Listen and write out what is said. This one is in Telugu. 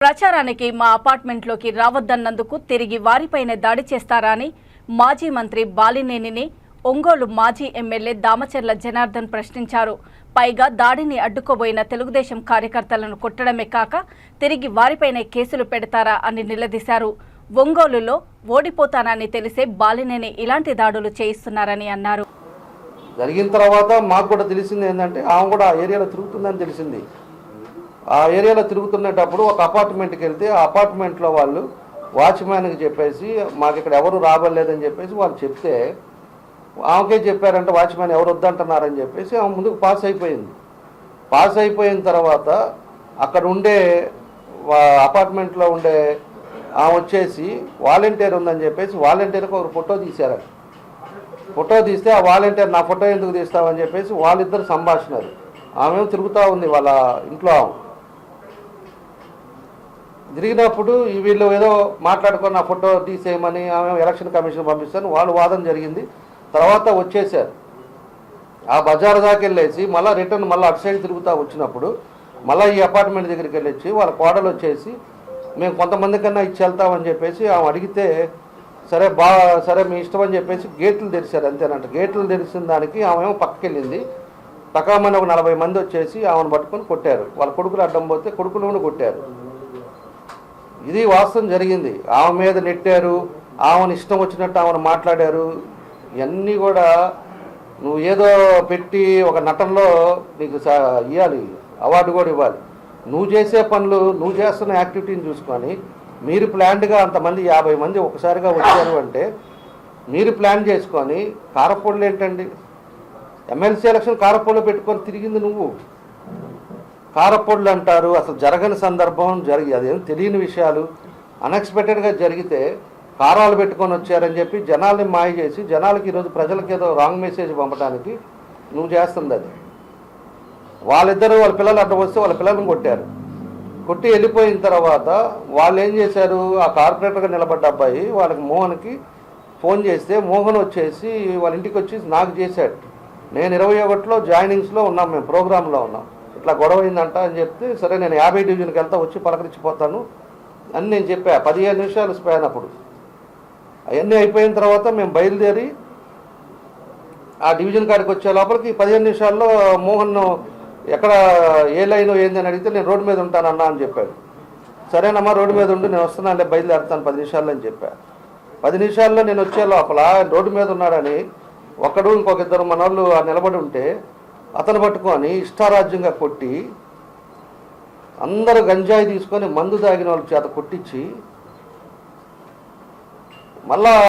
ప్రచారానికి మా అపార్ట్మెంట్లోకి రావద్దన్నందుకు తిరిగి వారిపైనే దాడి చేస్తారా అని మాజీ మంత్రి బాలినేనిని ఒంగోలు మాజీ ఎమ్మెల్యే దామచర్ల జనార్దన్ ప్రశ్నించారు. పైగా దాడిని అడ్డుకోబోయిన తెలుగుదేశం కార్యకర్తలను కొట్టడమే కాక తిరిగి వారిపైనే కేసులు పెడతారా అని నిలదీశారు. ఒంగోలులో ఓడిపోతానని తెలిసే బాలినేని ఇలాంటి దాడులు చేయిస్తున్నారని అన్నారు. జరిగిన తర్వాత మాకు కూడా తెలిసింది ఏంటంటే ఆమె కూడా ఆ ఏరియాలో తిరుగుతుందని తెలిసింది. ఆ ఏరియాలో తిరుగుతున్నప్పుడు ఒక అపార్ట్మెంట్కి వెళ్తే ఆ అపార్ట్మెంట్లో వాళ్ళు వాచ్మ్యాన్కి చెప్పేసి మాకు ఇక్కడ ఎవరు రాబడలేదని చెప్పేసి వాళ్ళు చెప్తే ఆమెకే చెప్పారంటే వాచ్మ్యాన్ ఎవరు వద్దంటున్నారని చెప్పేసి ఆమె ముందుకు పాస్ అయిపోయింది. పాస్ అయిపోయిన తర్వాత అక్కడ ఉండే అపార్ట్మెంట్లో ఉండే ఆమె వచ్చేసి వాలంటీర్ ఉందని చెప్పేసి వాలంటీర్కి ఒక ఫోటో తీశారు ఫోటో తీస్తే ఆ వాలంటీర్ నా ఫోటో ఎందుకు తీస్తామని చెప్పేసి వాళ్ళిద్దరు సంభాషణలు ఆమె తిరుగుతూ ఉంది వాళ్ళ ఇంట్లో ఆమె. తిరిగినప్పుడు వీళ్ళు ఏదో మాట్లాడుకొని నా ఫోటో తీసేయమని ఆమె ఎలక్షన్ కమిషన్ పంపిస్తాను వాళ్ళు వాదన జరిగింది. తర్వాత వచ్చేసారు. ఆ బజార్ దాకా వెళ్ళేసి మళ్ళీ రిటర్న్ మళ్ళీ అటు సైడ్ తిరుగుతూ వచ్చినప్పుడు మళ్ళీ ఈ అపార్ట్మెంట్ దగ్గరికి వెళ్ళొచ్చి వాళ్ళ కోడలు వచ్చేసి మేము కొంతమంది కన్నా ఇచ్చి వెళ్తామని చెప్పేసి ఆమె అడిగితే సరే బా సరే మీ ఇష్టం అని చెప్పేసి గేట్లు తెరిచారు అంతేనంట. గేట్లు తెరిచిన దానికి ఆమె ఏమో పక్కకి వెళ్ళింది తకామని ఒక నలభై మంది వచ్చేసి ఆమెను పట్టుకొని కొట్టారు. వాళ్ళ కొడుకులు అడ్డం పోతే కొడుకులు కూడా కొట్టారు. ఇది వాస్తవం జరిగింది. ఆమె మీద నెట్టారు ఆమెను ఇష్టం వచ్చినట్టు ఆమెను మాట్లాడారు. ఇవన్నీ కూడా నువ్వు ఏదో పెట్టి ఒక నటనలో నీకు ఇవ్వాలి అవార్డు కూడా ఇవ్వాలి. నువ్వు చేసే పనులు నువ్వు చేస్తున్న యాక్టివిటీని చూసుకొని మీరు ప్లాన్డ్గా అంతమంది యాభై మంది ఒకసారిగా వచ్చారు అంటే మీరు ప్లాన్ చేసుకొని కారపొడులు ఏంటండి ఎమ్మెల్సీ ఎలక్షన్ కారపొడిలో పెట్టుకొని తిరిగింది నువ్వు. కారపొడులు అంటారు. అసలు జరగని సందర్భం జరిగి అదేం తెలియని విషయాలు. అన్ఎక్స్పెక్టెడ్గా జరిగితే కారాలు పెట్టుకొని వచ్చారని చెప్పి జనాల్ని మాయ చేసి జనాలకి ఈరోజు ప్రజలకి ఏదో రాంగ్ మెసేజ్ పంపడానికి నువ్వు చేస్తుంది అది వాళ్ళిద్దరు వాళ్ళ పిల్లలు అడ్డం వస్తే వాళ్ళ పిల్లల్ని కొట్టారు. కొట్టి వెళ్ళిపోయిన తర్వాత వాళ్ళు ఏం చేశారు? ఆ కార్పొరేటర్గా నిలబడ్డ అబ్బాయి వాళ్ళకి మోహన్కి ఫోన్ చేస్తే మోహన్ వచ్చేసి వాళ్ళ ఇంటికి వచ్చి నాకు చేశాడు. నేను ఇరవై ఒకటిలో జాయినింగ్స్లో ఉన్నాం మేము ప్రోగ్రాంలో ఉన్నాం. ఇట్లా గొడవ అయిందంట అని చెప్తే సరే నేను యాభై డివిజన్కి వెళ్తా వచ్చి పలకరించిపోతాను అని నేను చెప్పా. పదిహేను నిమిషాలు స్పాన్ అప్పుడు అవన్నీ అయిపోయిన తర్వాత మేము బయలుదేరి ఆ డివిజన్ కాడికి వచ్చే లోపలికి పదిహేను నిమిషాల్లో మోహన్ ఎక్కడ ఏ లైన్ ఏందని అడిగితే నేను రోడ్డు మీద ఉంటానన్నా అని చెప్పాడు. సరేనమ్మా రోడ్డు మీద ఉండి నేను వస్తున్నానులే బయలుదేరుతాను పది నిమిషాల్లో అని చెప్పా. పది నిమిషాల్లో నేను వచ్చే లోపల రోడ్డు మీద ఉన్నాడని ఒకడు ఇంకొక ఇద్దరు మనోళ్ళు నిలబడి ఉంటే అతను పట్టుకొని ఇష్టారాజ్యంగా కొట్టి అందరూ గంజాయి తీసుకొని మందు తాగిన వాళ్ళ చేత కొట్టించి మళ్ళా